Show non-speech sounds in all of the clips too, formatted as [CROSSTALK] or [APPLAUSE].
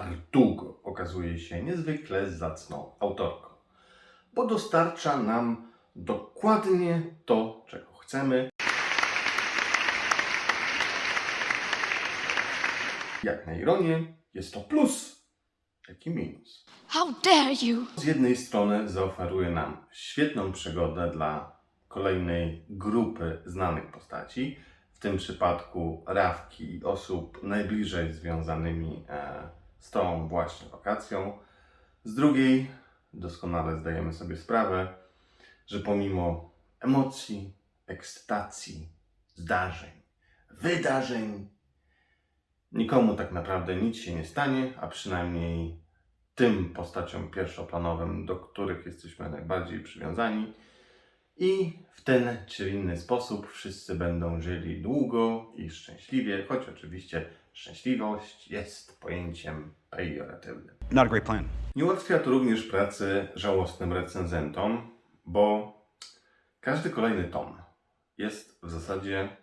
Bardugo okazuje się niezwykle zacną autorką, bo dostarcza nam dokładnie to, czego chcemy. Jak na ironię, jest to plus, jak i minus. How dare you! Z jednej strony zaoferuje nam świetną przygodę dla kolejnej grupy znanych postaci, w tym przypadku Rawki i osób najbliżej związanymi e, z tą właśnie wakacją. Z drugiej doskonale zdajemy sobie sprawę, że pomimo emocji, ekscytacji, zdarzeń, wydarzeń, nikomu tak naprawdę nic się nie stanie, a przynajmniej tym postaciom pierwszoplanowym, do których jesteśmy najbardziej przywiązani. I w ten czy inny sposób wszyscy będą żyli długo i szczęśliwie, choć oczywiście szczęśliwość jest pojęciem pejoratywnym. Not a great plan. Nie ułatwia to również pracy żałosnym recenzentom, bo każdy kolejny tom jest w zasadzie,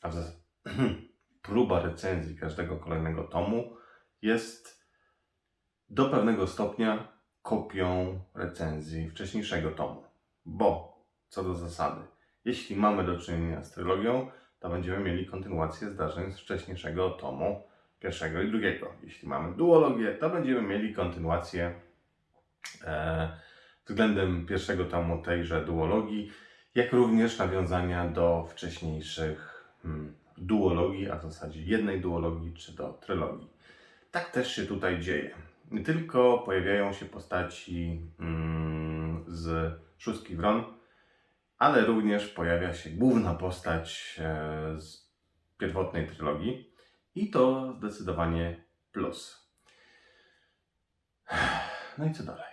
a w zas- [CLEARS THROAT] próba recenzji każdego kolejnego tomu jest do pewnego stopnia kopią recenzji wcześniejszego tomu. Bo co do zasady, jeśli mamy do czynienia z trylogią, to będziemy mieli kontynuację zdarzeń z wcześniejszego tomu pierwszego i drugiego. Jeśli mamy duologię, to będziemy mieli kontynuację e, względem pierwszego tomu tejże duologii, jak również nawiązania do wcześniejszych hmm, duologii, a w zasadzie jednej duologii czy do trylogii. Tak też się tutaj dzieje. Nie tylko pojawiają się postaci mm, z Szóstki Wron, ale również pojawia się główna postać e, z pierwotnej trylogii i to zdecydowanie plus. No i co dalej?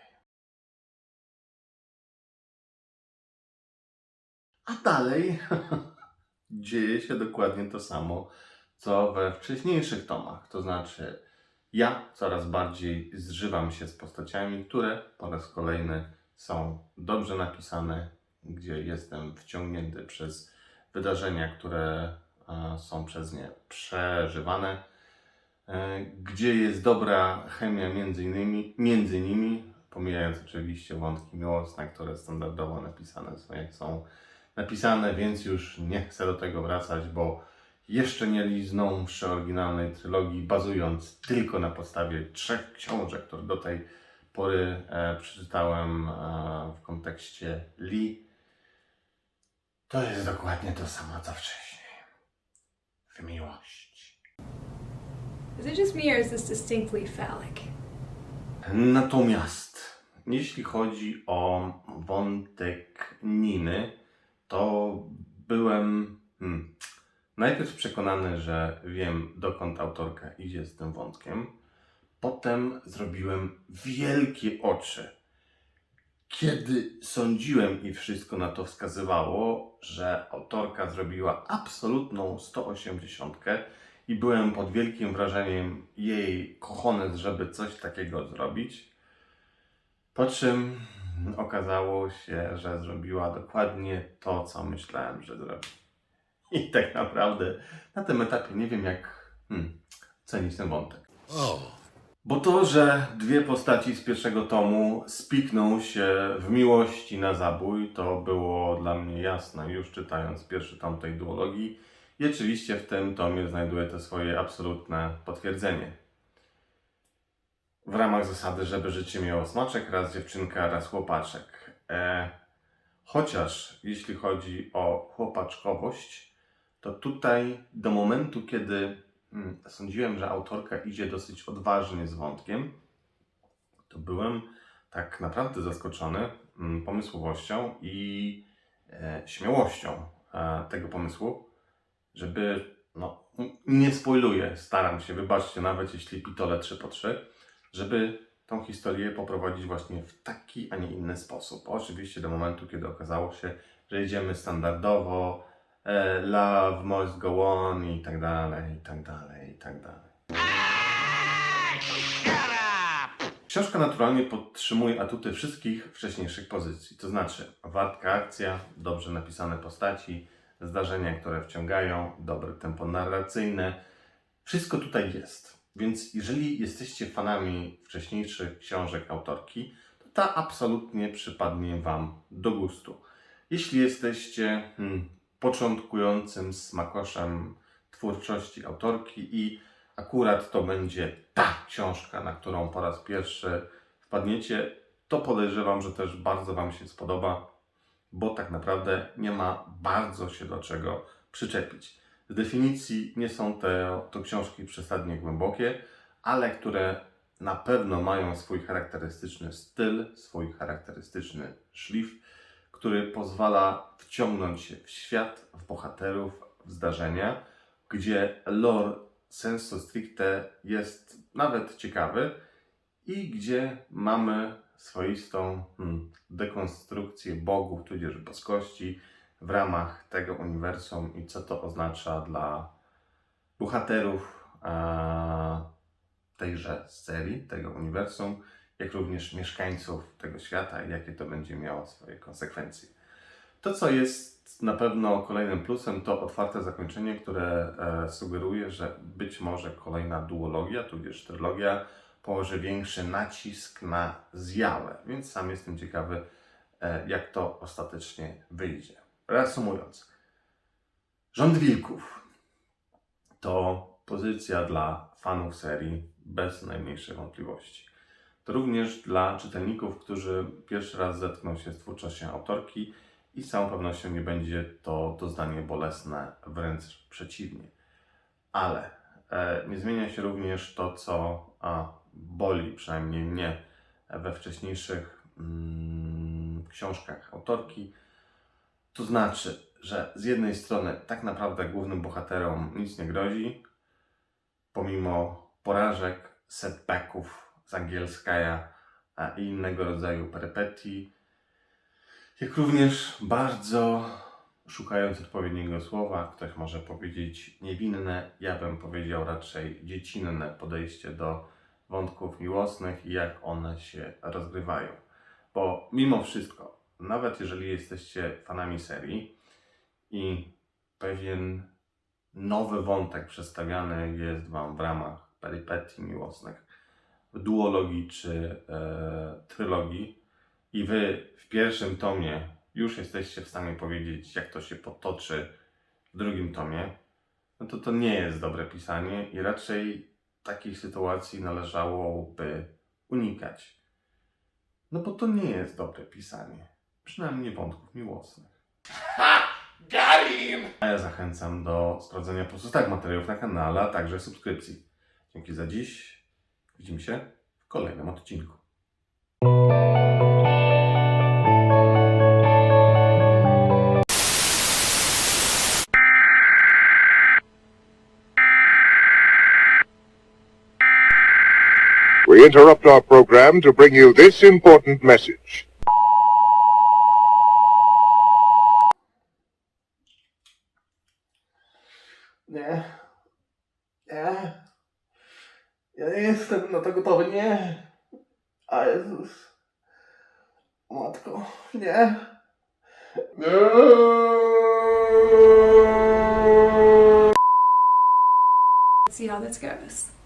A dalej [LAUGHS] dzieje się dokładnie to samo, co we wcześniejszych tomach. To znaczy, ja coraz bardziej zżywam się z postaciami, które po raz kolejny są dobrze napisane, gdzie jestem wciągnięty przez wydarzenia, które e, są przez nie przeżywane, e, gdzie jest dobra chemia między, innymi, między nimi, pomijając oczywiście wątki miłosne, które standardowo napisane są jak są napisane, więc już nie chcę do tego wracać, bo jeszcze nie lizną przy oryginalnej trylogii, bazując tylko na podstawie trzech książek, które do tej pory e, przeczytałem e, w kontekście Lee. To jest dokładnie to samo co wcześniej. W miłości. Is it just me or is this distinctly phallic? Natomiast jeśli chodzi o wątek Niny, to byłem hmm, najpierw przekonany, że wiem dokąd autorka idzie z tym wątkiem. Potem zrobiłem wielkie oczy, kiedy sądziłem i wszystko na to wskazywało, że autorka zrobiła absolutną 180 i byłem pod wielkim wrażeniem jej kochones, żeby coś takiego zrobić. Po czym okazało się, że zrobiła dokładnie to, co myślałem, że zrobi. I tak naprawdę na tym etapie nie wiem, jak hmm, cenić ten wątek. Bo to, że dwie postaci z pierwszego tomu spikną się w miłości na zabój, to było dla mnie jasne już czytając pierwszy tom tej duologii. I oczywiście w tym tomie znajduje to swoje absolutne potwierdzenie. W ramach zasady, żeby życie miało smaczek, raz dziewczynka, raz chłopaczek. E, chociaż jeśli chodzi o chłopaczkowość, to tutaj do momentu, kiedy sądziłem, że autorka idzie dosyć odważnie z wątkiem, to byłem tak naprawdę zaskoczony mm, pomysłowością i e, śmiałością e, tego pomysłu, żeby, no, nie spoiluję, staram się, wybaczcie, nawet jeśli pitole 3 po 3, żeby tą historię poprowadzić właśnie w taki, a nie inny sposób. Oczywiście do momentu, kiedy okazało się, że idziemy standardowo, love must go on i tak dalej, i tak dalej, i tak dalej. Książka naturalnie podtrzymuje atuty wszystkich wcześniejszych pozycji, to znaczy wartka akcja, dobrze napisane postaci, zdarzenia, które wciągają, dobre tempo narracyjne. Wszystko tutaj jest. Więc jeżeli jesteście fanami wcześniejszych książek autorki, to ta absolutnie przypadnie Wam do gustu. Jeśli jesteście hmm, początkującym smakoszem twórczości autorki i akurat to będzie ta książka, na którą po raz pierwszy wpadniecie, to podejrzewam, że też bardzo Wam się spodoba, bo tak naprawdę nie ma bardzo się do czego przyczepić. Z definicji nie są te, to książki przesadnie głębokie, ale które na pewno mają swój charakterystyczny styl, swój charakterystyczny szlif, który pozwala wciągnąć się w świat, w bohaterów, w zdarzenia, gdzie lore sensu stricte jest nawet ciekawy i gdzie mamy swoistą hmm, dekonstrukcję bogów, tudzież boskości w ramach tego uniwersum i co to oznacza dla bohaterów e, tejże serii, tego uniwersum, jak również mieszkańców tego świata i jakie to będzie miało swoje konsekwencje. To, co jest na pewno kolejnym plusem, to otwarte zakończenie, które e, sugeruje, że być może kolejna duologia, tudzież trylogia, położy większy nacisk na zjawę, więc sam jestem ciekawy, e, jak to ostatecznie wyjdzie. Reasumując, Rząd Wilków to pozycja dla fanów serii bez najmniejszej wątpliwości. Również dla czytelników, którzy pierwszy raz zetkną się z twórczością autorki i z całą pewnością nie będzie to doznanie bolesne, wręcz przeciwnie. Ale e, nie zmienia się również to, co a, boli przynajmniej mnie we wcześniejszych mm, książkach autorki. To znaczy, że z jednej strony tak naprawdę głównym bohaterom nic nie grozi, pomimo porażek, setbacków z angielskaja a i innego rodzaju perypetii, jak również bardzo szukając odpowiedniego słowa, ktoś może powiedzieć niewinne, ja bym powiedział raczej dziecinne podejście do wątków miłosnych i jak one się rozgrywają. Bo mimo wszystko, nawet jeżeli jesteście fanami serii i pewien nowy wątek przedstawiany jest Wam w ramach perypetii miłosnych, duologii czy e, trylogii i Wy w pierwszym tomie już jesteście w stanie powiedzieć, jak to się potoczy w drugim tomie, no to to nie jest dobre pisanie i raczej takich sytuacji należałoby unikać. No bo to nie jest dobre pisanie. Przynajmniej wątków miłosnych. Got him! A ja zachęcam do sprawdzenia pozostałych materiałów na kanale, a także subskrypcji. Dzięki za dziś. Widzimy się w kolejnym odcinku. We interrupt our program to bring you this important message. Nie. Nie. Ja nie jestem na to gotowy, nie. A Jezus. Matko, nie. Nie. Let's see how this goes.